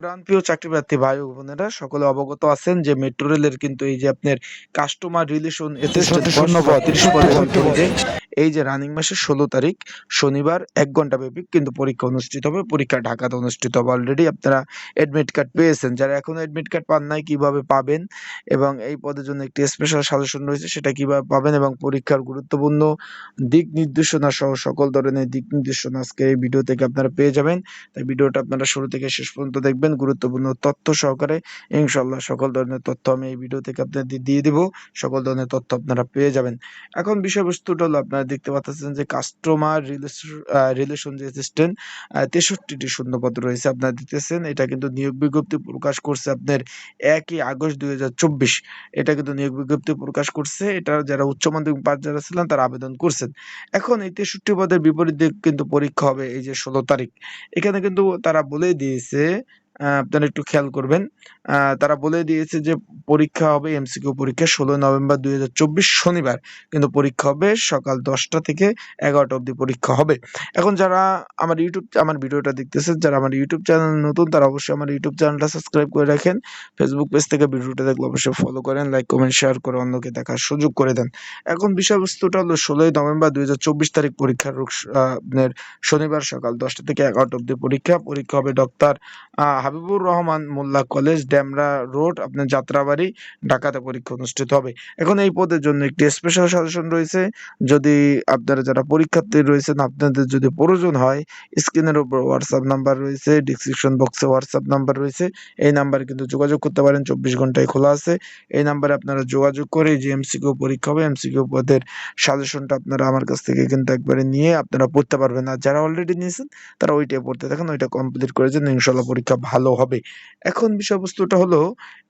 প্রাণপ্রিয় চাকরিপ্রার্থী ভাই ও বোনেরা সকলে অবগত আছেন যে মেট্রো রেলের কিন্তু এই যে আপনার কাস্টমার রিলেশন পদ তিরিশ পদের এই যে রানিং মাসের ষোলো তারিখ শনিবার এক ঘণ্টা ব্যাপী কিন্তু পরীক্ষা অনুষ্ঠিত হবে। পরীক্ষা ঢাকাতে অনুষ্ঠিত হবে অলরেডি আপনারা অ্যাডমিট কার্ড পেয়েছেন। যারা এখনও অ্যাডমিট কার্ড পান নাই কীভাবে পাবেন? এবং এই পদের জন্য একটি স্পেশাল সাজেশন রয়েছে সেটা কীভাবে পাবেন? এবং পরীক্ষার গুরুত্বপূর্ণ দিক নির্দেশনা সহ সকল ধরনের দিক নির্দেশনা আজকে এই ভিডিও থেকে আপনারা পেয়ে যাবেন। তাই ভিডিওটা আপনারা শুরু থেকে শেষ পর্যন্ত দেখবেন। গুরুত্বপূর্ণ তথ্য সহকারে ইনশাল্লাহ সকল ধরনের তথ্য আমি এই ভিডিও থেকে আপনাদের দিয়ে দিব। সকল ধরনের তথ্য আপনারা পেয়ে যাবেন। এখন বিষয়বস্তুটা হলো আপনারা দেখতে পাচ্ছেন যে কাস্টমার রিলেশন যে অ্যাসিস্ট্যান্ট তেষট্টিটি শূন্যপদ রয়েছে আপনারা দেখতেছেন। এটা কিন্তু নিয়োগ বিজ্ঞপ্তি প্রকাশ করছে আপনার একই আগস্ট দুই হাজার চব্বিশ। এটা কিন্তু নিয়োগ বিজ্ঞপ্তি প্রকাশ করছে। এটা যারা উচ্চ মাধ্যমিক পাস যারা ছিলেন তারা আবেদন করছেন। এখন এই তেষট্টি পদের বিপরীতে কিন্তু পরীক্ষা হবে এই যে ষোলো তারিখ। এখানে কিন্তু তারা বলে দিয়েছে আপনারা একটু খেয়াল করবেন। তারা বলে দিয়েছে যে পরীক্ষা হবে এমসিকিউ পরীক্ষা ষোলো নভেম্বর দু হাজার চব্বিশ শনিবার। কিন্তু পরীক্ষা হবে সকাল দশটা থেকে এগারোটা অবধি পরীক্ষা হবে। এখন যারা আমার ইউটিউব, আমার ভিডিওটা দেখতেছেন, যারা আমার ইউটিউব চ্যানেল নতুন, তারা অবশ্যই আমার ইউটিউব চ্যানেলটা সাবস্ক্রাইব করে রাখেন। ফেসবুক পেজ থেকে ভিডিওটা দেখলে অবশ্যই ফলো করেন লাইক কমেন্ট শেয়ার করে অন্যকে দেখার সুযোগ করে দেন। এখন বিষয়বস্তুটা হলো ষোলোই নভেম্বর দুই হাজার চব্বিশ তারিখ পরীক্ষার আপনার শনিবার সকাল দশটা থেকে এগারোটা অবধি পরীক্ষা। পরীক্ষা হবে doctor Habibur Rahman Molla college Demra road, আপনার যাত্রাবাড়ি, ঢাকাতে পরীক্ষা অনুষ্ঠিত হবে। এখন এই পদের জন্য একটি স্পেশাল সাজেশন রয়েছে। যদি আপনারা যারা পরীক্ষার্থী রয়েছেন, আপনাদের যদি প্রয়োজন হয় স্ক্রিনের উপর হোয়াটসঅ্যাপ নাম্বার রয়েছে ডিসক্রিপশন বক্সে হোয়াটসঅ্যাপ নাম্বার রয়েছে। এই নাম্বারে কিন্তু যোগাযোগ করতে পারেন, চব্বিশ ঘন্টায় খোলা আছে। এই নাম্বারে আপনারা যোগাযোগ করে যে এমসিকিউ পরীক্ষা হবে এমসিকিউ পদের সাজেশনটা আপনারা আমার কাছ থেকে কিন্তু একবারে নিয়ে আপনারা পড়তে পারবেন। আর যারা অলরেডি নিয়েছেন, তারা ওইটাই পড়তে থাকেন, ওইটা কমপ্লিট করেছেন ইনশাল্লাহ পরীক্ষা ভালো হবে। এখন বিষয়বস্তুটা হলো,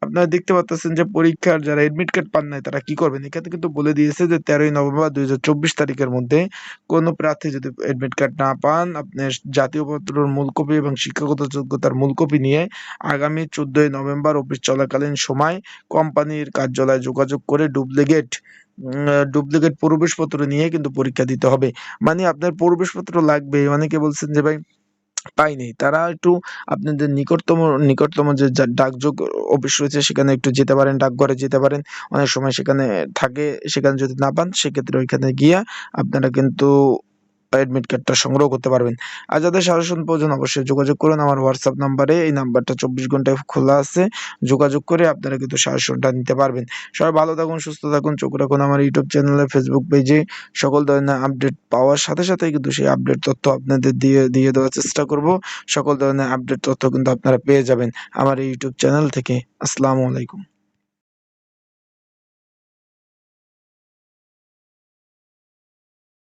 আপনারা দেখতে পাচ্ছেন যে পরীক্ষার যারা এডমিট কার্ড পান নাই, তারা কি করবেন? এখানে কিন্তু বলে দিয়েছে যে তেরোই নভেম্বর দু হাজার চব্বিশ তারিখের মধ্যে কোনো প্রার্থী যদি এডমিট কার্ড না পান আপনার জাতীয় পত্রর মূল কপি এবং শিক্ষাগত যোগ্যতার মূল কপি নিয়ে আগামী চোদ্দই নভেম্বর অফিস চলাকালীন সময় কোম্পানির কার্যালয়ে যোগাযোগ করে ডুপ্লিকেট ডুপ্লিকেট প্রবেশপত্র নিয়ে কিন্তু পরীক্ষা দিতে হবে। মানে আপনার প্রবেশপত্র লাগবে অনেকে বলছেন যে ভাই পাইনি তারা একটু আপনাদের নিকটতম নিকটতম যে ডাকযোগ অফিস রয়েছে, সেখানে একটু যেতে পারেন, ডাকঘরে যেতে পারেন। অনেক সময় সেখানে থাকে, সেখানে যদি না পান, সেক্ষেত্রে ওইখানে গিয়ে আপনারা কিন্তু অ্যাডমিট কার্ডটা সংগ্রহ করতে পারবেন। আর যাদের সাজেশন প্রয়োজন, অবশ্যই যোগাযোগ করুন। আমার হোয়াটসঅ্যাপ নাম্বারে এই নাম্বারটা চব্বিশ ঘন্টায় খোলা আছে। যোগাযোগ করে আপনারা কিন্তু সাজেশনটা নিতে পারবেন। সবাই ভালো থাকুন, সুস্থ থাকুন। চোখ রাখুন আমার ইউটিউব চ্যানেলে ফেসবুক পেজে সকল ধরনের আপডেট পাওয়ার সাথে সাথে কিন্তু সেই আপডেট তথ্য আপনাদের দিয়ে দিয়ে দেওয়ার চেষ্টা করব। সকল ধরনের আপডেট তথ্য কিন্তু আপনারা পেয়ে যাবেন আমার ইউটিউব চ্যানেল থেকে। আসসালামু আলাইকুম।